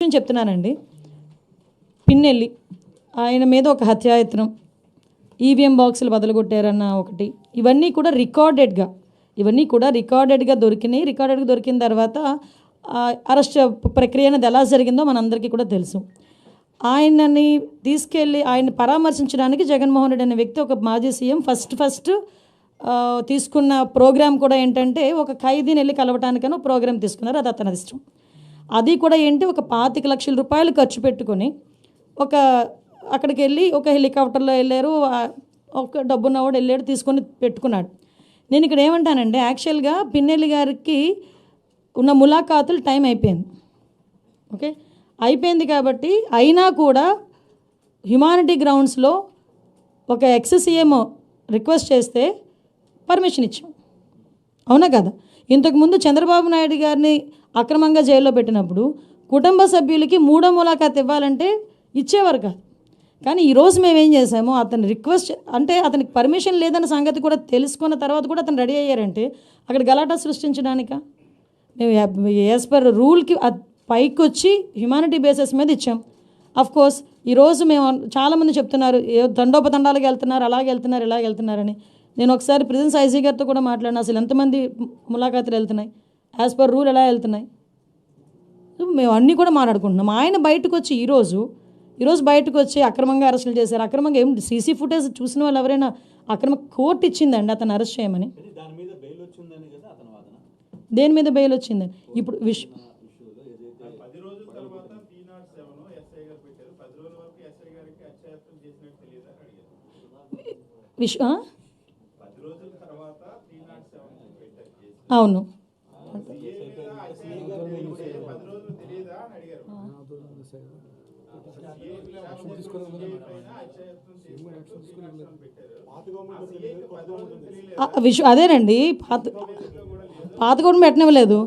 విషయం చెప్తున్నానండి. పిన్నెల్లి ఆయన మీద ఒక హత్యాయత్నం ఈవీఎం బాక్సులు బదలగొట్టారన్న ఒకటి ఇవన్నీ కూడా రికార్డెడ్గా ఇవన్నీ కూడా రికార్డెడ్గా దొరికినాయి. రికార్డెడ్గా దొరికిన తర్వాత అరెస్ట్ ప్రక్రియ అనేది ఎలా జరిగిందో మనందరికీ కూడా తెలుసు. ఆయనని తీసుకెళ్ళి ఆయన పరామర్శించడానికి జగన్మోహన్ రెడ్డి అనే వ్యక్తి ఒక మాజీ సీఎం ఫస్ట్ ఫస్ట్ తీసుకున్న ప్రోగ్రామ్ కూడా ఏంటంటే ఒక ఖైదీని వెళ్ళి కలవటానికనో ప్రోగ్రాం తీసుకున్నారు. అది అతని ఇష్టం. అది కూడా ఏంటి ఒక పాతిక లక్షల రూపాయలు ఖర్చు పెట్టుకొని ఒక అక్కడికి వెళ్ళి ఒక హెలికాప్టర్లో వెళ్ళారు ఒక డబ్బున్నవాడు వెళ్ళాడు తీసుకొని పెట్టుకున్నాడు. నేను ఇక్కడ ఏమంటానంటే యాక్చువల్గా పిన్నెల్లి గారికి ఉన్న ములాఖాతులు టైం అయిపోయింది. ఓకే? అయిపోయింది కాబట్టి అయినా కూడా హ్యుమానిటీ గ్రౌండ్స్లో ఒక ఎక్స్సీఎం రిక్వెస్ట్ చేస్తే పర్మిషన్ ఇచ్చాం. అవునా కదా? ఇంతకుముందు చంద్రబాబు నాయుడు గారిని అక్రమంగా జైల్లో పెట్టినప్పుడు కుటుంబ సభ్యులకి మూడో మూలాఖాత్ ఇవ్వాలంటే ఇచ్చేవారు కాదు. కానీ ఈరోజు మేము ఏం చేసాము అతని రిక్వెస్ట్ అంటే అతనికి పర్మిషన్ లేదన్న సంగతి కూడా తెలుసుకున్న తర్వాత కూడా అతను రెడీ అయ్యారంటే అక్కడ గలాటా సృష్టించడానిక? మేము యాజ్ పర్ రూల్కి పైకి వచ్చి హ్యుమానిటీ బేసిస్ మీద ఇచ్చాం. అఫ్ కోర్స్ ఈరోజు మేము చాలామంది చెప్తున్నారు ఏ దండోపతండాలకు వెళ్తున్నారు అలాగే వెళ్తున్నారు ఇలాగ వెళ్తున్నారని. నేను ఒకసారి ప్రిజెన్స్ ఐజీ గారితో కూడా మాట్లాడినా అసలు ఎంతమంది ములాఖాతులు వెళ్తున్నాయి? యాజ్ పర్ రూల్ ఎలా వెళ్తున్నాయి? మేము అన్నీ కూడా మాట్లాడుకుంటున్నాం. ఆయన బయటకు వచ్చి ఈరోజు ఈరోజు బయటకు వచ్చి అక్రమంగా అరెస్టులు చేశారు. అక్రమంగా ఏం సీసీ ఫుటేజ్ చూసిన వాళ్ళు ఎవరైనా అక్రమ కోర్టు ఇచ్చిందండి అతను అరెస్ట్ చేయమని. దాని మీద బెయిల్ వచ్చిందని కదా అతని వాదన. దేని మీద బెయిల్ వచ్చిందని? ఇప్పుడు విష్ పది రోజుల అదేనండి పాత పాత గవర్నమెంట్ పెట్టనివ్వలేదు.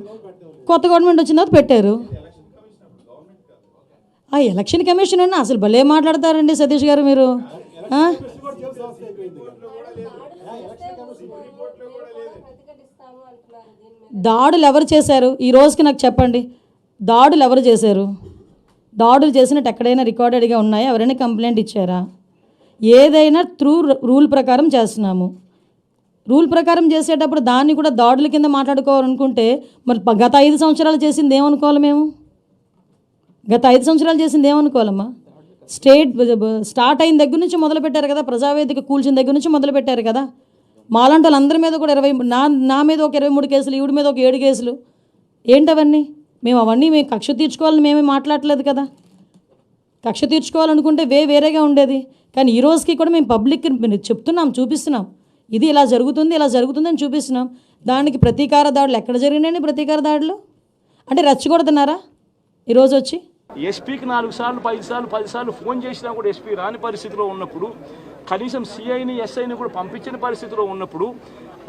కొత్త గవర్నమెంట్ వచ్చిన తర్వాత పెట్టారు. ఆ ఎలక్షన్ కమిషన్ అన్న అసలు భలే మాట్లాడతారండి సతీష్ గారు మీరు. ఆ? దాడులు ఎవరు చేశారు? ఈ రోజుకి నాకు చెప్పండి. దాడులు ఎవరు చేశారు? దాడులు చేసినట్టు ఎక్కడైనా రికార్డెడ్గా ఉన్నాయా? ఎవరైనా కంప్లైంట్ ఇచ్చారా? ఏదైనా త్రూ రూల్ ప్రకారం చేస్తున్నాము. రూల్ ప్రకారం చేసేటప్పుడు దాన్ని కూడా దాడుల కింద మాట్లాడుకోవాలనుకుంటే మరి గత ఐదు సంవత్సరాలు చేసింది ఏమనుకోవాలి మేము? గత ఐదు సంవత్సరాలు చేసింది ఏమనుకోవాలమ్మా? స్టేట్ స్టార్ట్ అయిన దగ్గర నుంచి మొదలు పెట్టారు కదా ప్రజావేదిక కూల్చిన దగ్గర నుంచి మొదలు పెట్టారు కదా. మాలాంటి వాళ్ళందరి మీద కూడా ఇరవై నా నా మీద ఒక ఇరవై మూడు కేసులు ఈవిడ మీద ఒక ఏడు కేసులు. ఏంటవన్నీ మేము అవన్నీ మేము కక్ష తీర్చుకోవాలని మేమే మాట్లాడలేదు కదా. కక్ష తీర్చుకోవాలనుకుంటే వే వేరేగా ఉండేది. కానీ ఈ రోజుకి కూడా మేము పబ్లిక్ చెప్తున్నాం చూపిస్తున్నాం. ఇది ఇలా జరుగుతుంది ఇలా జరుగుతుందని చూపిస్తున్నాం. దానికి ప్రతీకార దాడులు ఎక్కడ జరిగినాయండి ప్రతీకార దాడులు? అంటే రెచ్చగొడుతున్నారా ఈరోజు వచ్చి? ఎస్పీకి నాలుగు సార్లు ఐదు సార్లు పది సార్లు ఫోన్ చేసినా కూడా ఎస్పీ రాని పరిస్థితిలో ఉన్నప్పుడు కనీసం సిఐని ఎస్ఐని కూడా పంపించిన పరిస్థితిలో ఉన్నప్పుడు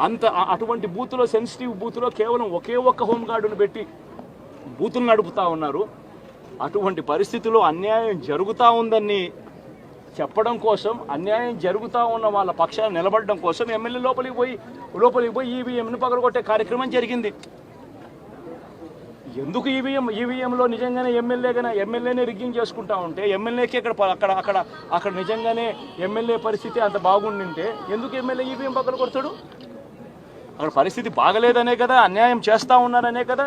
అంత అటువంటి బూత్లో సెన్సిటివ్ బూత్లో కేవలం ఒకే ఒక్క హోంగార్డును పెట్టి బూతులు నడుపుతా ఉన్నారు. అటువంటి పరిస్థితిలో అన్యాయం జరుగుతూ ఉందని చెప్పడం కోసం అన్యాయం జరుగుతూ ఉన్న వాళ్ళ పక్షాన నిలబడడం కోసం ఎమ్మెల్యే లోపలికి పోయి లోపలికి పోయి ఈవీఎంను పగలగొట్టే కార్యక్రమం జరిగింది. ఎందుకు ఈవీఎం ఈవీఎంలో నిజంగానే ఎమ్మెల్యేగానే ఎమ్మెల్యేనే రిగ్గింగ్ చేసుకుంటా ఉంటే ఎమ్మెల్యేకి అక్కడ అక్కడ అక్కడ అక్కడ నిజంగానే ఎమ్మెల్యే పరిస్థితి అంత బాగుండింటే ఎందుకు ఎమ్మెల్యే ఈవీఎం పక్కన కొడతాడు అక్కడ పరిస్థితి బాగలేదనే కదా అన్యాయం చేస్తూ ఉన్నారనే కదా?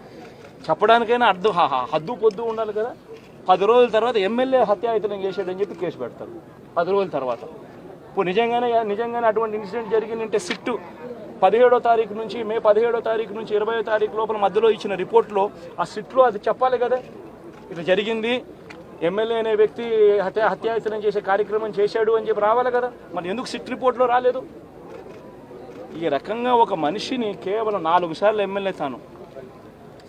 చెప్పడానికైనా అర్థం హద్దు పొద్దు ఉండాలి కదా. పది రోజుల తర్వాత ఎమ్మెల్యే హత్యాయుతనం చేశాడని చెప్పి కేసు పెడతారు. పది రోజుల తర్వాత. ఇప్పుడు నిజంగానే నిజంగానే అటువంటి ఇన్సిడెంట్ జరిగిందంటే సిట్టు. పదిహేడో తారీఖు నుంచి మే పదిహేడో తారీఖు నుంచి ఇరవయో తారీఖు లోపల మధ్యలో ఇచ్చిన రిపోర్ట్లో ఆ సిట్లో అది చెప్పాలి కదా. ఇది జరిగింది. ఎమ్మెల్యే అనే వ్యక్తి హత్య హత్యాయతనం చేసే కార్యక్రమం చేశాడు అని చెప్పి రావాలి కదా. మరి ఎందుకు సిట్ రిపోర్ట్లో రాలేదు? ఈ రకంగా ఒక మనిషిని కేవలం నాలుగు సార్లు ఎమ్మెల్యే తాను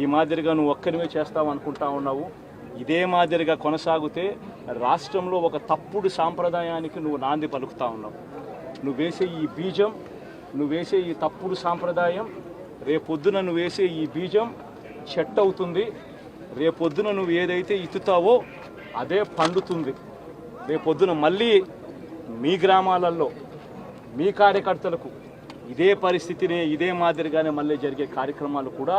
ఈ మాదిరిగా నువ్వు ఒక్కరివే చేస్తావు అనుకుంటా ఉన్నావు. ఇదే మాదిరిగా కొనసాగితే రాష్ట్రంలో ఒక తప్పుడు సాంప్రదాయానికి నువ్వు నాంది పలుకుతా ఉన్నావు. నువ్వు వేసే ఈ బీజం నువ్వు వేసే ఈ తప్పుడు సాంప్రదాయం రేపొద్దున నువ్వు వేసే ఈ బీజం చెట్టు అవుతుంది. రేపొద్దున నువ్వు ఏదైతే ఇత్తుతావో అదే పండుతుంది. రేపొద్దున మళ్ళీ మీ గ్రామాలలో మీ కార్యకర్తలకు ఇదే పరిస్థితినే ఇదే మాదిరిగానే మళ్ళీ జరిగే కార్యక్రమాలు కూడా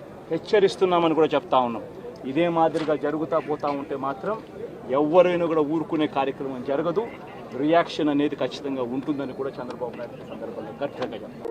హెచ్చరిస్తున్నామని కూడా చెప్తా ఉన్నాం. ఇదే మాదిరిగా జరుగుతూ పోతా ఉంటే మాత్రం ఎవరైనా కూడా ఊరుకునే కార్యక్రమం జరగదు. రియాక్షన్ అనేది ఖచ్చితంగా ఉంటుందని కూడా చంద్రబాబు నాయుడు సందర్భంగా గట్టిగా చెప్తాం.